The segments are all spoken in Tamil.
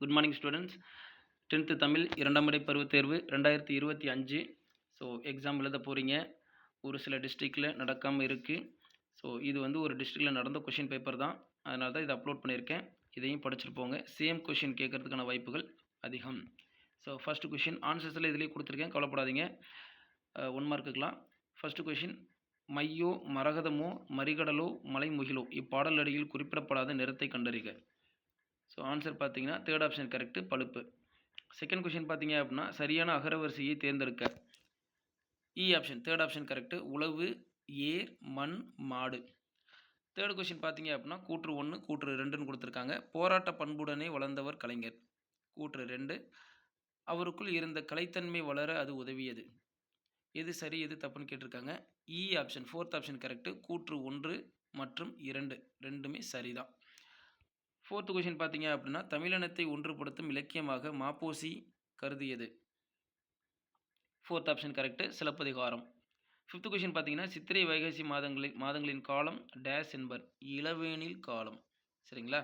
Good morning students tenth Tamil இரண்டாம் முறை பருவத் தேர்வு ரெண்டாயிரத்தி இருபத்தி அஞ்சு. ஸோ எக்ஸாம் எழுத போகிறீங்க ஒரு சில டிஸ்ட்ரிக்டில் நடக்காமல் இருக்குது ஸோ இது வந்து ஒரு டிஸ்ட்ரிக்டில் நடந்த கொஷின் பேப்பர் தான். அதனால தான் இதை அப்லோட் பண்ணியிருக்கேன். இதையும் படிச்சுட்டு போங்க. சேம் கொஷின் கேட்கறதுக்கான வாய்ப்புகள் அதிகம். ஸோ ஃபஸ்ட்டு கொஷின் ஆன்சர்ஸில் இதுலேயே கொடுத்துருக்கேன். கவலைப்படாதீங்க. ஒன் மார்க்குக்கலாம் ஃபஸ்ட்டு கொஷின் மையோ மரகதமோ மறிகடலோ மலைமுகிலோ? இப்பாடல் அடியில் குறிப்பிடப்படாத நிறத்தை கண்டறிக. ஸோ ஆன்சர் பார்த்தீங்கன்னா தேர்ட் ஆப்ஷன் கரெக்டு பழுப்பு. செகண்ட் கொஷின் பார்த்தீங்க அப்படின்னா சரியான அகரவரிசையை தேர்ந்தெடுக்க. இ ஆப்ஷன் தேர்ட் ஆப்ஷன் கரெக்டு உழவு ஏர் மண் மாடு. தேர்ட் கொஷின் பார்த்தீங்க அப்படின்னா கூற்று ஒன்று கூற்று ரெண்டுன்னு கொடுத்துருக்காங்க. போராட்ட பண்புடனே வளர்ந்தவர் கலைஞர். கூற்று ரெண்டு அவருக்குள் இருந்த கலைத்தன்மை வளர அது உதவியது. எது சரி எது தப்புன்னு கேட்டிருக்காங்க. இ ஆப்ஷன் ஃபோர்த் ஆப்ஷன் கரெக்டு கூற்று ஒன்று மற்றும் இரண்டு ரெண்டுமே சரிதான். ஃபோர்த்து கொஷின் பார்த்தீங்க அப்படின்னா தமிழினத்தை ஒன்றுபடுத்தும் இலக்கியமாக Ma Po Si கருதியது. Fourth option correct Silappathikaram. Fifth question பார்த்தீங்கன்னா சித்திரை வைகாசி மாதங்களின் மாதங்களின் காலம் டேஸ் என்பர் இளவேனில் காலம். சரிங்களா?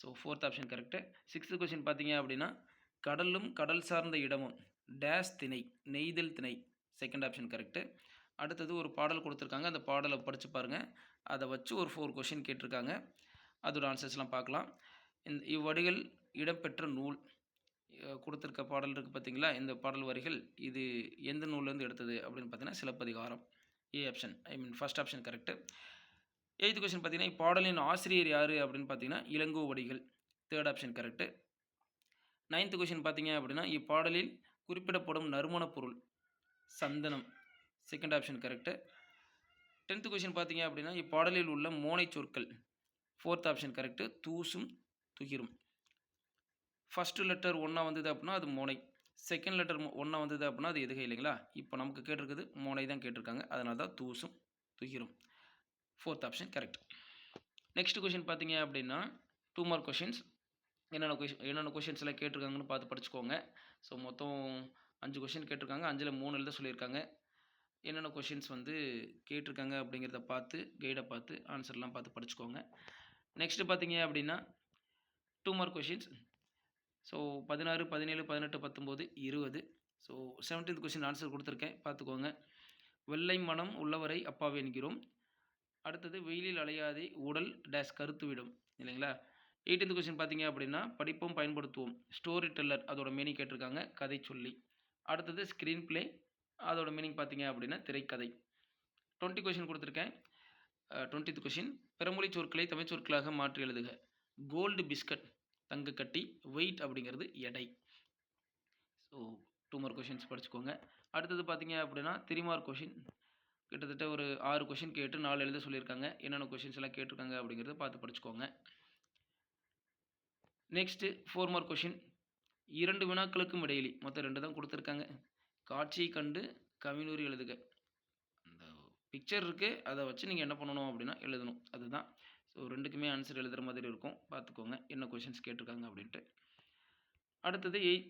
So fourth option correct sixth question பார்த்தீங்க அப்படின்னா கடலும் கடல் சார்ந்த இடமும் டேஸ் திணை நெய்தல் திணை. செகண்ட் ஆப்ஷன் கரெக்டு அடுத்தது ஒரு பாடல் கொடுத்துருக்காங்க. அந்த பாடலை படித்து பாருங்கள் அதை வச்சு ஒரு ஃபோர் கொஷின் கேட்டிருக்காங்க. அதோட ஆன்சர்ஸ்லாம் பார்க்கலாம். இந்த இவ்வடிகள் இடம்பெற்ற நூல் கொடுத்துருக்க பாடல் இருக்குது பார்த்தீங்களா இந்த பாடல் வரிகள் இது எந்த நூல்லேருந்து எடுத்தது அப்படின்னு பார்த்தீங்கன்னா Silappatikaram. A option I mean first option correct eighth question பார்த்தீங்கன்னா இப்பாடலின் ஆசிரியர் யார் அப்படின்னு பார்த்தீங்கன்னா Ilangovadigal third option correct ninth question பார்த்தீங்க அப்படின்னா இப்பாடலில் குறிப்பிடப்படும் நறுமணப் பொருள் சந்தனம். Second option correct tenth question பார்த்தீங்க அப்படின்னா இப்பாடலில் உள்ள மோனை சொற்கள் ஃபோர்த் ஆப்ஷன் கரெக்டு தூசும் துகிரும். ஃபஸ்ட்டு லெட்டர் ஒன்றா வந்தது அப்படின்னா அது மோனை. செகண்ட் லெட்டர் ஒன்றா வந்தது அப்படின்னா அது எதுகை இல்லைங்களா? இப்போ நமக்கு கேட்டிருக்குது மோனை தான் கேட்டிருக்காங்க. அதனால தான் தூசும் துகிரும். Fourth option correct next question பார்த்தீங்க அப்படின்னா டூ மார்க் கொஷின்ஸ் என்னென்ன கொஷின் என்னென்ன கொஷின்ஸ்லாம் கேட்டிருக்காங்கன்னு பார்த்து படிச்சுக்கோங்க. ஸோ மொத்தம் அஞ்சு கொஷின் கேட்டிருக்காங்க. அஞ்சில் மூணு எழுத சொல்லியிருக்காங்க. என்னென்ன கொஷின்ஸ் வந்து கேட்டிருக்காங்க அப்படிங்கிறத பார்த்து கைடை பார்த்து ஆன்சர்லாம் பார்த்து படிச்சுக்கோங்க. நெக்ஸ்ட்டு பார்த்தீங்க அப்படின்னா டூ மார்க் கொஷின்ஸ் ஸோ பதினாறு பதினேழு பதினெட்டு பத்தொம்போது இருபது. ஸோ செவன்டீன்த் கொஷின் ஆன்சர் கொடுத்துருக்கேன். பார்த்துக்கோங்க வெள்ளை மனம் உள்ளவரை அப்பாவை என்கிறோம். அடுத்தது வெயிலில் அலையாதே உடல் டேஸ் கருத்து விடும். இல்லைங்களா? எயிட்டீன்த் கொஸ்டின் பார்த்தீங்க அப்படின்னா படிப்போம் பயன்படுத்துவோம். ஸ்டோரி டெல்லர் அதோட மீனிங் கேட்டிருக்காங்க. கதை சொல்லி. அடுத்தது ஸ்க்ரீன் பிளே அதோட மீனிங் பார்த்தீங்க அப்படின்னா திரைக்கதை. டுவெண்ட்டி கொஷின் கொடுத்துருக்கேன். டுவெண்ட்டித் கொஷின் பிறமொழி சொற்களை தமிழ் சொற்களாக மாற்றி எழுதுக. கோல்டு பிஸ்கட் தங்க கட்டி வெயிட் அப்படிங்கிறது எடை. ஸோ டூ மார்க் கொஷின்ஸ் படிச்சுக்கோங்க. அடுத்தது பார்த்தீங்க அப்படின்னா த்ரீ மார்க் கொஷின் கிட்டத்தட்ட ஒரு ஆறு கொஷின் கேட்டு நாலு எழுத சொல்லியிருக்காங்க. என்னென்ன கொஷின்ஸ் எல்லாம் கேட்டிருக்காங்க அப்படிங்கிறத பார்த்து படிச்சுக்கோங்க. நெக்ஸ்ட்டு ஃபோர் மார்க் கொஷின் இரண்டு வினாக்களுக்கும் இடையிலி மொத்தம் ரெண்டு தான் கொடுத்துருக்காங்க. காட்சியை கண்டு கவினூர் எழுதுக. பிக்சர் இருக்குது அதை வச்சு நீங்கள் என்ன பண்ணணும் அப்படின்னா எழுதணும். அதுதான். ஸோ ரெண்டுக்குமே ஆன்சர் எழுதுகிற மாதிரி இருக்கும். பார்த்துக்கோங்க. என்ன கொஷின்ஸ் கேட்டிருக்காங்க அப்படின்ட்டு. அடுத்தது எயிட்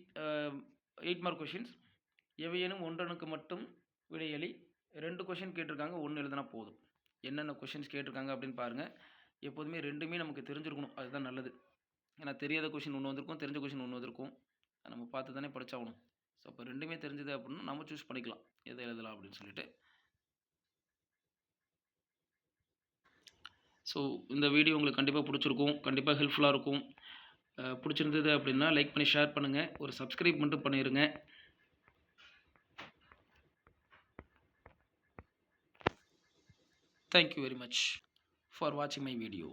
எயிட் மார்க் கொஷின்ஸ் எவையேனும் ஒன்றனுக்கு மட்டும் விடையளி ரெண்டு கொஷின் கேட்டிருக்காங்க. ஒன்று எழுதுனா போதும். என்னென்ன கொஷின்ஸ் கேட்டிருக்காங்க அப்படின்னு பாருங்கள் எப்போதுமே ரெண்டுமே நமக்கு தெரிஞ்சிருக்கணும். அதுதான் நல்லது. ஏன்னா தெரியாத கொஷின் ஒன்று வந்திருக்கும். தெரிஞ்ச கொஷின் ஒன்று வந்திருக்கும். நம்ம பார்த்து தானே படித்தாகணும் ஸோ அப்போ ரெண்டுமே தெரிஞ்சது அப்படின்னா நம்ம சூஸ் பண்ணிக்கலாம். எதை எழுதலாம் அப்படின்னு சொல்லிட்டு. ஸோ இந்த வீடியோ உங்களுக்கு கண்டிப்பாக பிடிச்சிருக்கும். கண்டிப்பாக ஹெல்ப்ஃபுல்லாக இருக்கும். பிடிச்சிருந்தது அப்படின்னா லைக் பண்ணி ஷேர் பண்ணுங்கள் ஒரு சப்ஸ்கிரைப் மட்டும் பண்ணிடுங்க thank you very much for வாட்சிங் மை வீடியோ